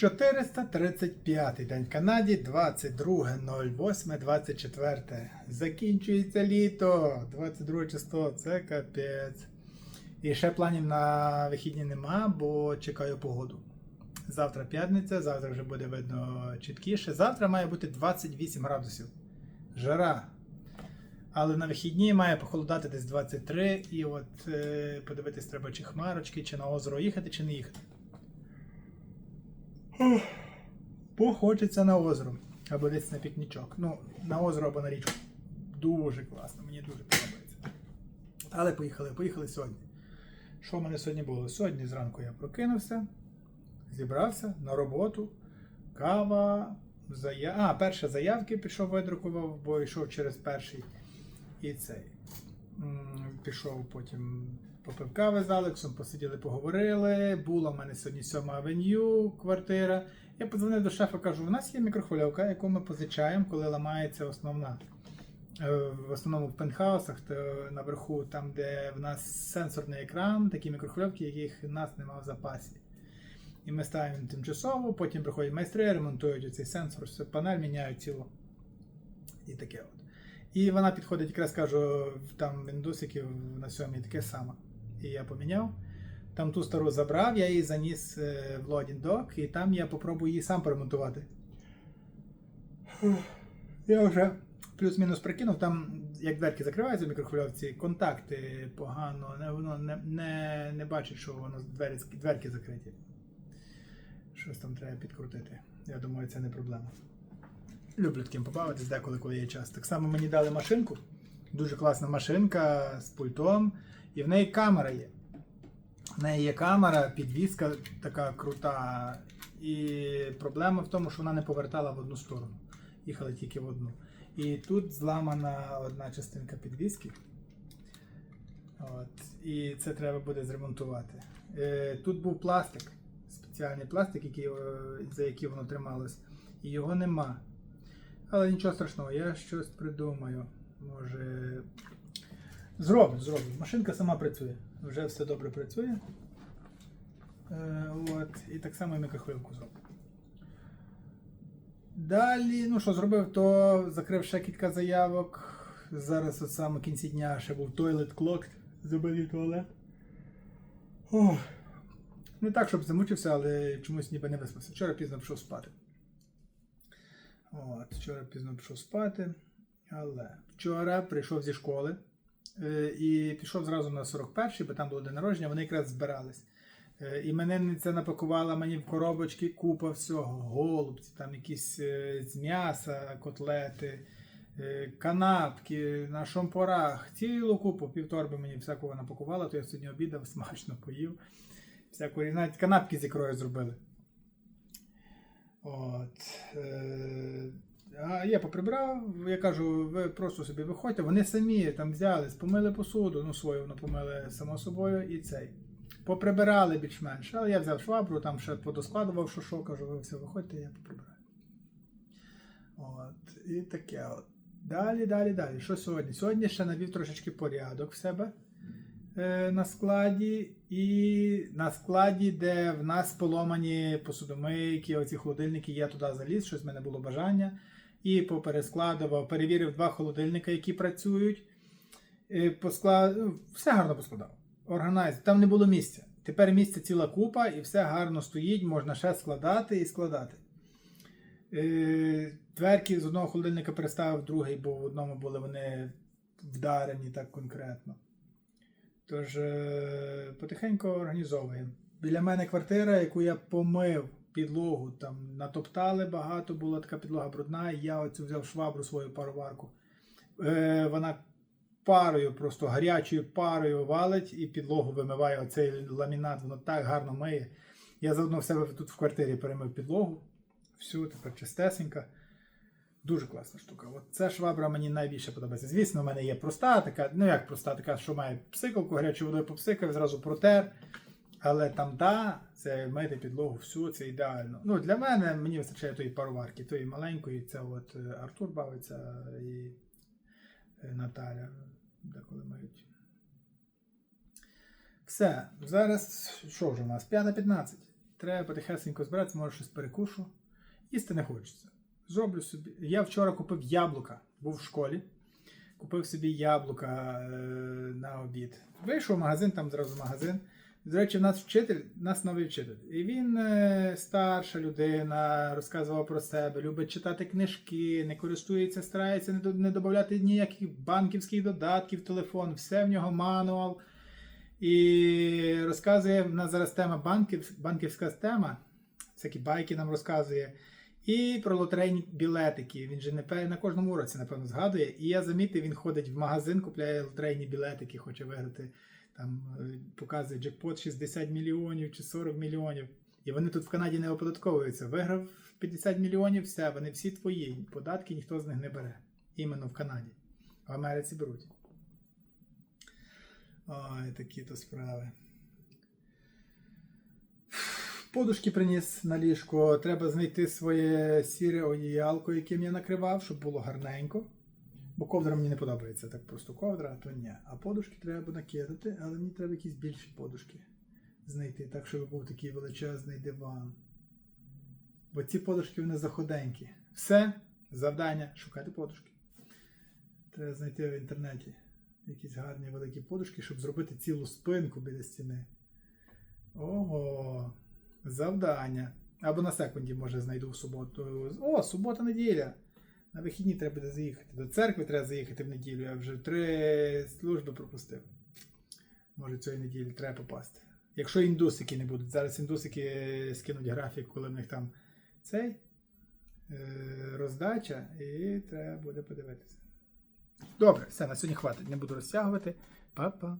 435 день в Канаді, 22.08.24. Закінчується літо, 22 число, це капець. І ще планів на вихідні нема, бо чекаю погоду. Завтра п'ятниця, завтра вже буде видно чіткіше. Завтра має бути 28 градусів. Жара. Але на вихідні має похолодати десь 23. І от е, подивитись треба, чи хмарочки, чи на озеро їхати, чи не їхати. Бо хочеться на озеро. Або десь на пікнічок. Ну, на озеро або на річку. Дуже класно, мені дуже подобається. Але поїхали, поїхали сьогодні. Що в мене сьогодні було? Сьогодні зранку я прокинувся, зібрався на роботу, кава, зая... а, перше заявки пішов, видрукував, бо йшов через перший і цей. Пішов потім попив кави з Алексом, посиділи, поговорили. Була в мене сьогодні 7 авеню, квартира. Я подзвонив до шефа, кажу, у нас є мікрохвильовка, яку ми позичаємо, коли ламається основна. Е, В основному в пентхаусах, то наверху, там, де в нас сенсорний екран, такі мікрохвильовки, яких в нас немає в запасі. І ми ставимо тимчасово, потім приходять майстри, ремонтують цей сенсор, панель міняють цілу. І таке от. І вона підходить, якраз кажу, в- там Windows на сьомій таке саме. І я поміняв. Там ту стару забрав, я її заніс е, в Dock, і там я попробую її сам поремонтувати. Я вже плюс-мінус прикинув, там як дверки закриваються в мікрохвильовці, контакти погано, воно не, не, не бачить, що воно двері, дверки закриті. Щось там треба підкрутити. Я думаю, це не проблема. Люблю таким побавитись деколи, коли є час. Так само мені дали машинку. Дуже класна машинка з пультом, і в неї камера є. В неї є камера, підвізка така крута. І проблема в тому, що вона не повертала в одну сторону. Їхала тільки в одну. І тут зламана одна частинка підвіски. От. І це треба буде зремонтувати. Е, тут був пластик, спеціальний пластик, який, е, за який воно трималось, і його нема. Але нічого страшного, я щось придумаю. Може. Зроблю, зроблю. Машинка сама працює. Вже все добре працює. Е, от. І так само і мікрохвильовку зроблю. Далі, ну що зробив, то закрив ще кілька заявок. Зараз от саме кінці дня ще був toilet clock, зробив туалет. Ох. Не так, щоб замучився, але чомусь ніби не виспався. Вчора пізно пішов спати. От, вчора пізно пішов спати. Але вчора прийшов зі школи і пішов зразу на 41-й, бо там було день народження, вони якраз збирались. Е, Іменинниця напакувала мені в коробочки купа всього, голубці, там якісь е, з м'яса, котлети, е, канапки на шампурах, цілу купу, півторби мені всякого напакувала, то я сьогодні обідав, смачно поїв. Всяку, і навіть канапки з ікрою зробили. От. А я поприбрав, я кажу, ви просто собі виходьте, вони самі там взяли, помили посуду, ну свою воно помили само собою і цей. Поприбирали більш-менш. Але я взяв швабру, там ще подоскладував, що що, кажу, ви все виходьте, я поприбираю. От, і таке от. Далі, далі, далі. Що сьогодні? Сьогодні ще навів трошечки порядок в себе е, на складі. І на складі, де в нас поломані посудомийки, оці холодильники, я туди заліз, щось в мене було бажання. І поперескладував, перевірив два холодильника, які працюють. Е, Посклад... Все гарно поскладав. Органайз. Там не було місця. Тепер місця ціла купа, і все гарно стоїть, можна ще складати і складати. Е, Дверки з одного холодильника переставив другий, бо в одному були вони вдарені так конкретно. Тож е, потихеньку організовуємо. Біля мене квартира, яку я помив підлогу, там натоптали багато, була така підлога брудна, і я оцю взяв швабру свою пароварку. Е, вона парою, просто гарячою парою валить і підлогу вимиває оцей ламінат, воно так гарно миє. Я заодно в себе тут в квартирі перемив підлогу. Всю, тепер чистесенька. Дуже класна штука. От ця швабра мені найбільше подобається. Звісно, в мене є проста така, ну як проста, така, що має псикалку, гарячою водою попсикав, зразу протер. Але там та, це мити підлогу всю, це ідеально. Ну, для мене мені вистачає тої пароварки, тої маленької, це от е, Артур бавиться і е, Наталя деколи мають. Все, зараз що вже у нас? 5.15. треба потихесенько збиратися, може щось перекушу. Їсти не хочеться. Зроблю собі. Я вчора купив яблука, був в школі. Купив собі яблука е, на обід. Вийшов в магазин, там зразу магазин. До речі, в нас вчитель, нас новий вчитель. І він е, старша людина, розказував про себе, любить читати книжки, не користується, старається не, не додати ніяких банківських додатків телефон, все в нього мануал. І розказує, в нас зараз тема банків, банківська тема, всякі байки нам розказує. І про лотерейні білетики. Він же не на кожному уроці, напевно, згадує. І я замітив, він ходить в магазин, купляє лотерейні білетики, хоче виграти. Там е, показує джекпот 60 мільйонів чи 40 мільйонів. І вони тут в Канаді не оподатковуються. Виграв 50 мільйонів, все, вони всі твої. Податки ніхто з них не бере. Іменно в Канаді. В Америці беруть. Ой, такі то справи. Подушки приніс на ліжко. Треба знайти своє сіре одіялко, яким я накривав, щоб було гарненько. Бо ковдра мені не подобається. Так просто ковдра, то ні. А подушки треба накидати, але мені треба якісь більші подушки знайти, так, щоб був такий величезний диван. Бо ці подушки вони заходенькі. Все, завдання шукати подушки. Треба знайти в інтернеті якісь гарні великі подушки, щоб зробити цілу спинку біля стіни. Ого, завдання. Або на секунді, може, знайду в суботу. О, субота, неділя. На вихідні треба буде заїхати. До церкви треба заїхати в неділю. Я вже три служби пропустив. Може, цієї неділі треба попасти. Якщо індусики не будуть. Зараз індусики скинуть графік, коли в них там цей е, роздача, і треба буде подивитися. Добре, все, на сьогодні хватить. Не буду розтягувати. Па-па.